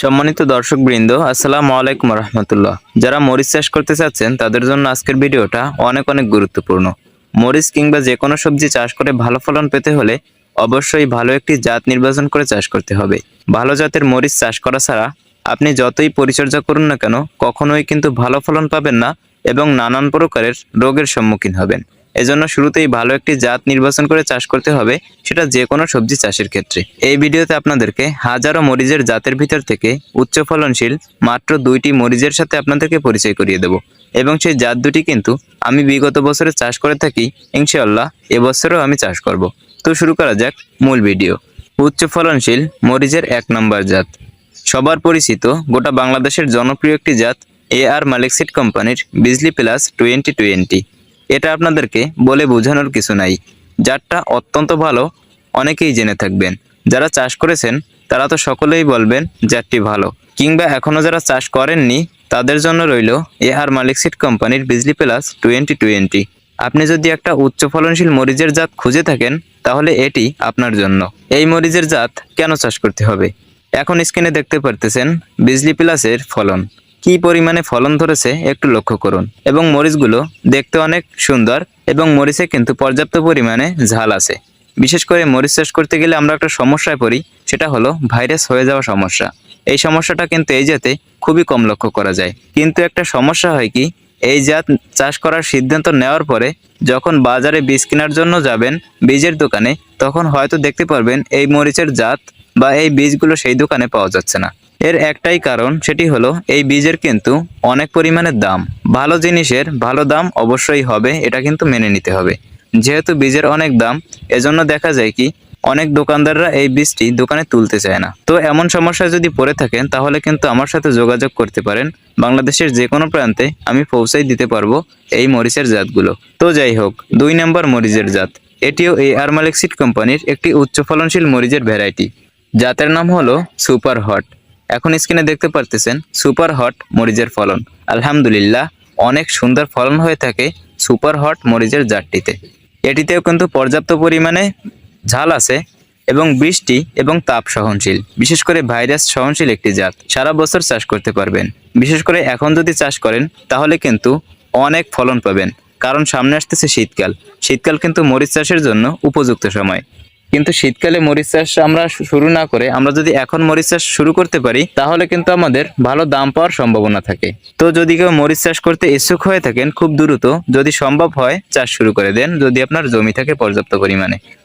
সম্মানিত দর্শকবৃন্দ, আসসালামু আলাইকুম রহমতুল্লাহ। যারা মরিচ চাষ করতে চাচ্ছেন, তাদের জন্য আজকের ভিডিওটা অনেক অনেক গুরুত্বপূর্ণ। মরিচ কিংবা যে কোনো সবজি চাষ করে ভালো ফলন পেতে হলে অবশ্যই ভালো একটি জাত নির্বাচন করে চাষ করতে হবে। ভালো জাতের মরিচ চাষ করা ছাড়া আপনি যতই পরিচর্যা করুন না কেন, কখনোই কিন্তু ভালো ফলন পাবেন না এবং নানান প্রকারের রোগের সম্মুখীন হবেন। এজন্য শুরুতেই ভালো একটি জাত নির্বাচন করে চাষ করতে হবে, সেটা যে কোনো সবজি চাষের ক্ষেত্রে। এই ভিডিওতে আপনাদেরকে হাজারো মরিচের জাতের ভিতর থেকে উচ্চ ফলনশীল মাত্র দুইটি মরিচের সাথে আপনাদেরকে পরিচয় করিয়ে দেব। এবং সেই জাত দুটি কিন্তু আমি বিগত বছরে চাষ করে থাকি, ইনশাআল্লাহ এবছরও আমি চাষ করব। তো শুরু করা যাক মূল ভিডিও। উচ্চ ফলনশীল মরিচের এক নম্বর জাত। সবার পরিচিত গোটা বাংলাদেশের জনপ্রিয় একটি জাত এ আর মালিক সিড কোম্পানির বিজলি প্লাস টোয়েন্টি টোয়েন্টি। এটা আপনাদেরকে বলে বোঝানোর কিছু নাই। জাতটা অত্যন্ত ভালো, অনেকেই জেনে থাকবেন। যারা চাষ করেছেন, তারা তো সকলেই বলবেন জাতটি ভালো। কিংবা এখনও যারা চাষ করেননি, তাদের জন্য রইল আর মালিক সিড কোম্পানির বিজলি প্লাস টোয়েন্টি টোয়েন্টি। আপনি যদি একটা উচ্চ ফলনশীল মরিচের জাত খুঁজে থাকেন, তাহলে এটি আপনার জন্য। এই মরিচের জাত কেন চাষ করতে হবে? এখন স্ক্রিনে দেখতে পারতেছেন বিজলি প্লাসের ফলন। কি পরিমাণে ফলন ধরেছে একটু লক্ষ্য করুন। এবং মরিচগুলো দেখতে অনেক সুন্দর এবং মরিচে কিন্তু পর্যাপ্ত পরিমাণে ঝাল আছে। বিশেষ করে মরিচ চাষ করতে গেলে আমরা একটা সমস্যায় পড়ি, সেটা হলো ভাইরাস হয়ে যাওয়া সমস্যা। এই সমস্যাটা কিন্তু এই জাতে খুবই কম লক্ষ্য করা যায়। কিন্তু একটা সমস্যা হয় কি, এই জাত চাষ করার সিদ্ধান্ত নেওয়ার পরে যখন বাজারে বীজ কেনার জন্য যাবেন বীজের দোকানে, তখন হয়তো দেখতে পারবেন এই মরিচের জাত বা এই বীজগুলো সেই দোকানে পাওয়া যাচ্ছে না। এর একটাই কারণ সেটি হলো, এই বীজের কিন্তু অনেক পরিমাণে দাম। ভালো জিনিসের ভালো দাম অবশ্যই হবে, এটা কিন্তু মেনে নিতে হবে। যেহেতু বীজের অনেক দাম, এজন্য দেখা যায় কি, অনেক দোকানদাররা এই বীজটি দোকানে তুলতে চায় না। তো এমন সমস্যায় যদি পড়ে থাকেন, তাহলে কিন্তু আমার সাথে যোগাযোগ করতে পারেন। বাংলাদেশের যে কোনো প্রান্তে আমি পৌঁছাই দিতে পারব এই মরিচের জাতগুলো। তো যাই হোক, দুই নম্বর মরিচের জাত। এটিও এই আরমালিক সিড কোম্পানির একটি উচ্চ ফলনশীল মরিচের ভ্যারাইটি। জাতের নাম হলো সুপার হট। এখন স্ক্রিনে দেখতে পারতেছেন সুপার হট মরিচের ফলন। আলহামদুলিল্লাহ, অনেক সুন্দর ফলন হয়ে থাকে সুপার হট মরিচের জাতটিতে। এটিতেও কিন্তু পর্যাপ্ত পরিমাণে ঝাল আছে এবং বৃষ্টি এবং তাপ সহনশীল। বিশেষ করে ভাইরাস সহনশীল একটি জাত। সারা বছর চাষ করতে পারবেন। বিশেষ করে এখন যদি চাষ করেন, তাহলে কিন্তু অনেক ফলন পাবেন। কারণ সামনে আসতেছে শীতকাল। শীতকাল কিন্তু মরিচ চাষের জন্য উপযুক্ত সময়। কিন্তু শীতকালে মরিচ চাষ আমরা শুরু না করে আমরা যদি এখন মরিচ চাষ শুরু করতে পারি, তাহলে কিন্তু আমাদের ভালো দাম পাওয়ার সম্ভাবনা থাকে। তো যদি কেউ মরিচ চাষ করতে ইচ্ছুক হয়ে থাকেন, খুব দ্রুত যদি সম্ভব হয় চাষ শুরু করে দেন, যদি আপনার জমি থাকে পর্যাপ্ত পরিমাণে।